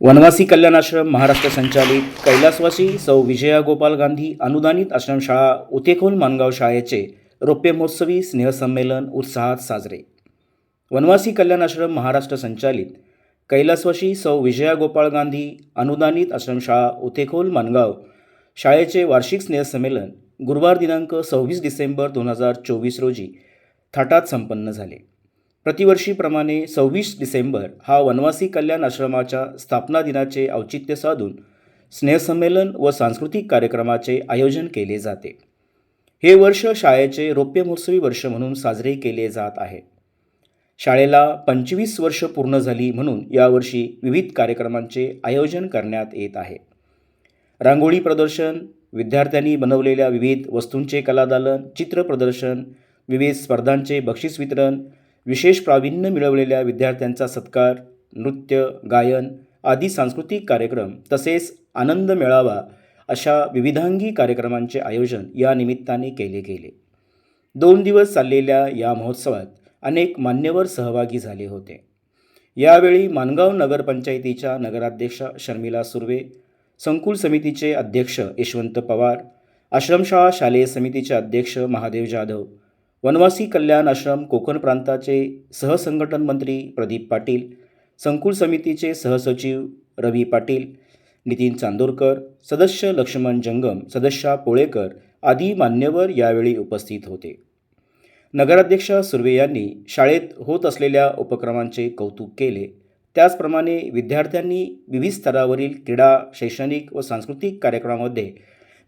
वनवासी कल्याण आश्रम महाराष्ट्र संचालित कैलासवासी सौ विजया गोपाल गांधी अनुदानित आश्रमशाळा उतेखोल मानगाव शाळेचे रौप्य महोत्सवी स्नेहसंमेलन उत्साहात साजरे. वनवासी कल्याण आश्रम महाराष्ट्र संचालित कैलासवासी सौ विजया गोपाळ गांधी अनुदानित आश्रमशाळा उतेखोल मानगाव शाळेचे वार्षिक स्नेहसंमेलन गुरुवार दिनांक सव्वीस डिसेंबर दोन हजार चोवीस रोजी थाटात संपन्न झाले. प्रतिवर्षीप्रमाणे सव्वीस डिसेंबर हा वनवासी कल्याण आश्रमाच्या स्थापना दिनाचे औचित्य साधून स्नेहसंमेलन व सांस्कृतिक कार्यक्रमाचे आयोजन केले जाते. हे वर्ष शाळेचे रौप्य महोत्सवी वर्ष म्हणून साजरे केले जात आहे. शाळेला पंचवीस वर्ष पूर्ण झाली म्हणून यावर्षी विविध कार्यक्रमांचे आयोजन करण्यात येत आहे. रांगोळी प्रदर्शन विद्यार्थ्यांनी बनवलेल्या विविध वस्तूंचे कलादालन चित्र प्रदर्शन विविध स्पर्धांचे बक्षीस वितरण विशेष प्रावीण्य मिळवलेल्या विद्यार्थ्यांचा सत्कार नृत्य गायन आदी सांस्कृतिक कार्यक्रम तसेच आनंद मेळावा अशा विविधांगी कार्यक्रमांचे आयोजन या निमित्ताने केले गेले. दोन दिवस चाललेल्या या महोत्सवात अनेक मान्यवर सहभागी झाले होते. यावेळी मानगाव नगरपंचायतीच्या नगराध्यक्षा शर्मिला सुर्वे संकुल समितीचे अध्यक्ष यशवंत पवार आश्रमशाळा शालेय समितीचे अध्यक्ष महादेव जाधव वनवासी कल्याण आश्रम कोकण प्रांताचे सहसंघटन मंत्री प्रदीप पाटील संकुल समितीचे सहसचिव रवी पाटील नितीन चांदोरकर सदस्य लक्ष्मण जंगम सदस्या पोळेकर आदी मान्यवर यावेळी उपस्थित होते. नगराध्यक्ष सुर्वे यांनी शाळेत होत असलेल्या उपक्रमांचे कौतुक केले. त्याचप्रमाणे विद्यार्थ्यांनी विविध स्तरावरील क्रीडा शैक्षणिक व सांस्कृतिक कार्यक्रमामध्ये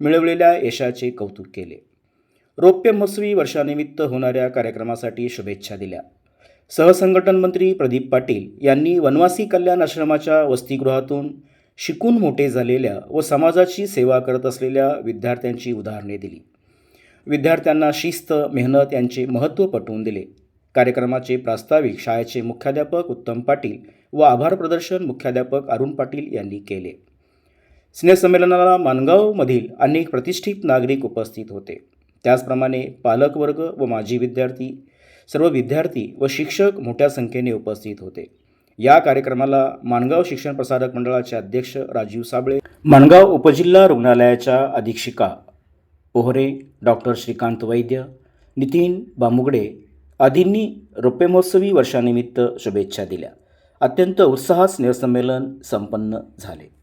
मिळवलेल्या यशाचे कौतुक केले. रौप्य महोत्सवी वर्षानिमित्त होणाऱ्या कार्यक्रमासाठी शुभेच्छा दिल्या. सहसंघटन मंत्री प्रदीप पाटील यांनी वनवासी कल्याण आश्रमाच्या वसतिगृहातून शिकून मोठे झालेल्या व समाजाची सेवा करत असलेल्या विद्यार्थ्यांची उदाहरणे दिली. विद्यार्थ्यांना शिस्त मेहनत यांचे महत्त्व पटवून दिले. कार्यक्रमाचे प्रास्ताविक शाळेचे मुख्याध्यापक उत्तम पाटील व आभार प्रदर्शन मुख्याध्यापक अरुण पाटील यांनी केले. स्नेहसंमेलनाला मानगावमधील अनेक प्रतिष्ठित नागरिक उपस्थित होते. त्याचप्रमाणे पालकवर्ग व माजी विद्यार्थी सर्व विद्यार्थी व शिक्षक मोठ्या संख्येने उपस्थित होते. या कार्यक्रमाला माणगाव शिक्षण प्रसारक मंडळाचे अध्यक्ष राजीव साबळे माणगाव उपजिल्हा रुग्णालयाच्या अधीक्षिका पोहरे डॉक्टर श्रीकांत वैद्य नितीन बामुगडे आदींनी रौप्यमहोत्सवी वर्षानिमित्त शुभेच्छा दिल्या. अत्यंत उत्साहात स्नेहसंमेलन संपन्न झाले.